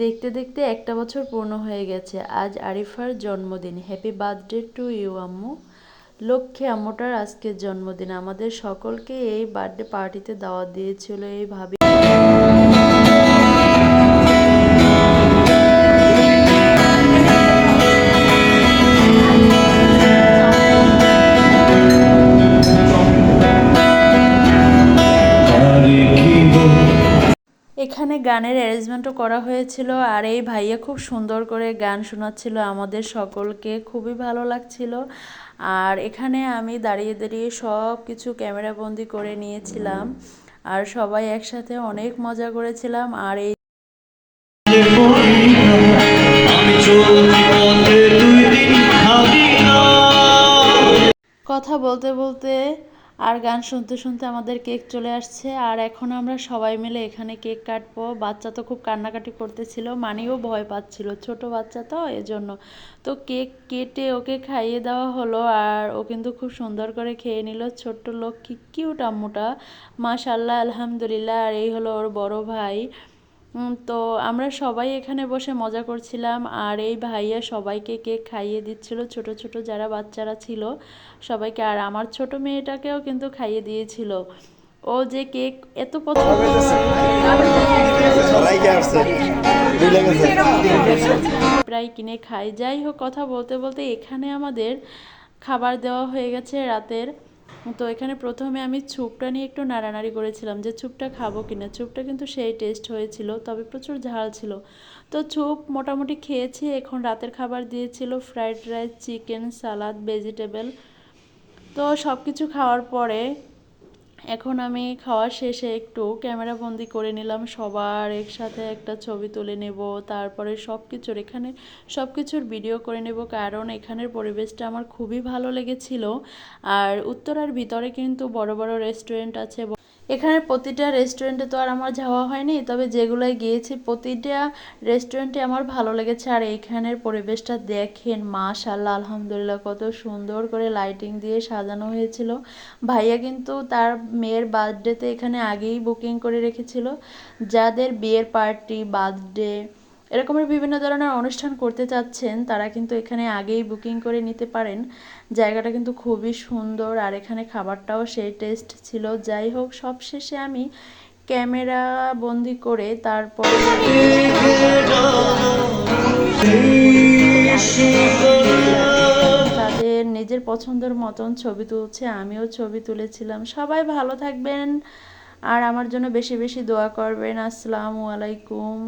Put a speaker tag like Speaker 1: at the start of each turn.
Speaker 1: দেখতে দেখতে একটা বছর পূর্ণ হয়ে গেছে। আজ আরিফার জন্মদিন। হ্যাপি বার্থডে টু ইউ আম্মু। লক্ষ্মী, আম্মুটার আজকের জন্মদিন। আমাদের সকলকে এই বার্থডে পার্টিতে দাওয়াত দিয়েছিল, এই ভাবি এখানে গানের অ্যারেঞ্জমেন্টও করা হয়েছিল আর এই ভাইয়া খুব সুন্দর করে গান শোনাচ্ছিল আমাদের সকলকে, খুবই ভালো লাগছিল। আর এখানে আমি দাঁড়িয়ে দাঁড়িয়ে সব কিছু ক্যামেরাবন্দি করে নিয়েছিলাম আর সবাই একসাথে অনেক মজা করেছিলাম আর এই কথা বলতে বলতে আর গান শুনতে শুনতে আমাদের কেক চলে আসছে। আর এখন আমরা সবাই মিলে এখানে কেক কাটবো। বাচ্চা তো খুব কান্নাকাটি করতেছিল, মানিও ভয় পাচ্ছিল, ছোট বাচ্চা তো এজন্য। তো কেক কেটে ওকে খাইয়ে দেওয়া হলো আর ও কিন্তু খুব সুন্দর করে খেয়ে নিল। ছোট্ট লক্ষ্মী, কিউট আম্মুটা। মাশাল্লাহ আলহামদুলিল্লাহ। আর এই হলো ওর বড় ভাই। তো আমরা সবাই এখানে বসে মজা করছিলাম আর এই ভাইয়া সবাইকে কেক খাইয়ে দিচ্ছিল ছোট ছোট যারা বাচ্চারা ছিল সবাইকে আর আমার ছোট মেয়েটাকেও কিন্তু খাইয়ে দিয়েছিল। ও যে কেক এত পছন্দ প্রায় কিনে খাই যাই হোক কথা বলতে বলতে এখানে আমাদের খাবার দেওয়া হয়ে গেছে রাতের। তো এখানে প্রথমে আমি ছুপটা নিয়ে একটু নাড়ানাড়ি করেছিলাম যে ছুপটা খাব কিনা। ছুপটা কিন্তু সেই টেস্ট হয়েছিল, তবে প্রচুর ঝাল ছিল। তো ছুপ মোটামুটি খেয়েছি, এখন রাতের খাবার দিয়েছিল fried rice chicken salad vegetable তো সব কিছু খাওয়ার পরে এখন আমি খাওয়া শেষে একটু ক্যামেরা বন্দি করে নিলাম, সবার একসাথে একটা ছবি তুলে নেব, তারপরে সব কিছুর এখানে সব কিছুর ভিডিও করে নেব, কারণ এখানের পরিবেশটা আমার খুবই ভালো লেগেছিল। আর উত্তরার ভিতরে কিন্তু বড় বড় রেস্টুরেন্ট আছে এখানে প্রতিটা রেস্টুরেন্টে তো আর আমার যাওয়া হয়নি, তবে যেগুলোয় গিয়েছি প্রতিটা রেস্টুরেন্টে আমার ভালো লেগেছে। আর এখানের পরিবেশটা দেখেন মাশাল্লাহ আলহামদুলিল্লাহ, কত সুন্দর করে লাইটিং দিয়ে সাজানো হয়েছিল। ভাইয়া কিন্তু তার মেয়ের বার্থডেতে এখানে আগেই বুকিং করে রেখেছিল। যাদের বিয়ের পার্টি বার্থডে এরকমের বিভিন্ন ধরনের অনুষ্ঠান করতে চাচ্ছেন, তারা কিন্তু এখানে আগেই বুকিং করে নিতে পারেন। জায়গাটা কিন্তু খুবই সুন্দর আর এখানে খাবারটাও সেই টেস্ট ছিল। যাই হোক সব শেষে আমি ক্যামেরা বন্দি করে তারপর তাদের নিজের পছন্দের মতন ছবি তুলছে, আমিও ছবি তুলেছিলাম। সবাই ভালো থাকবেন আর আমার জন্য বেশি বেশি দোয়া করবেন। আসসালামু আলাইকুম।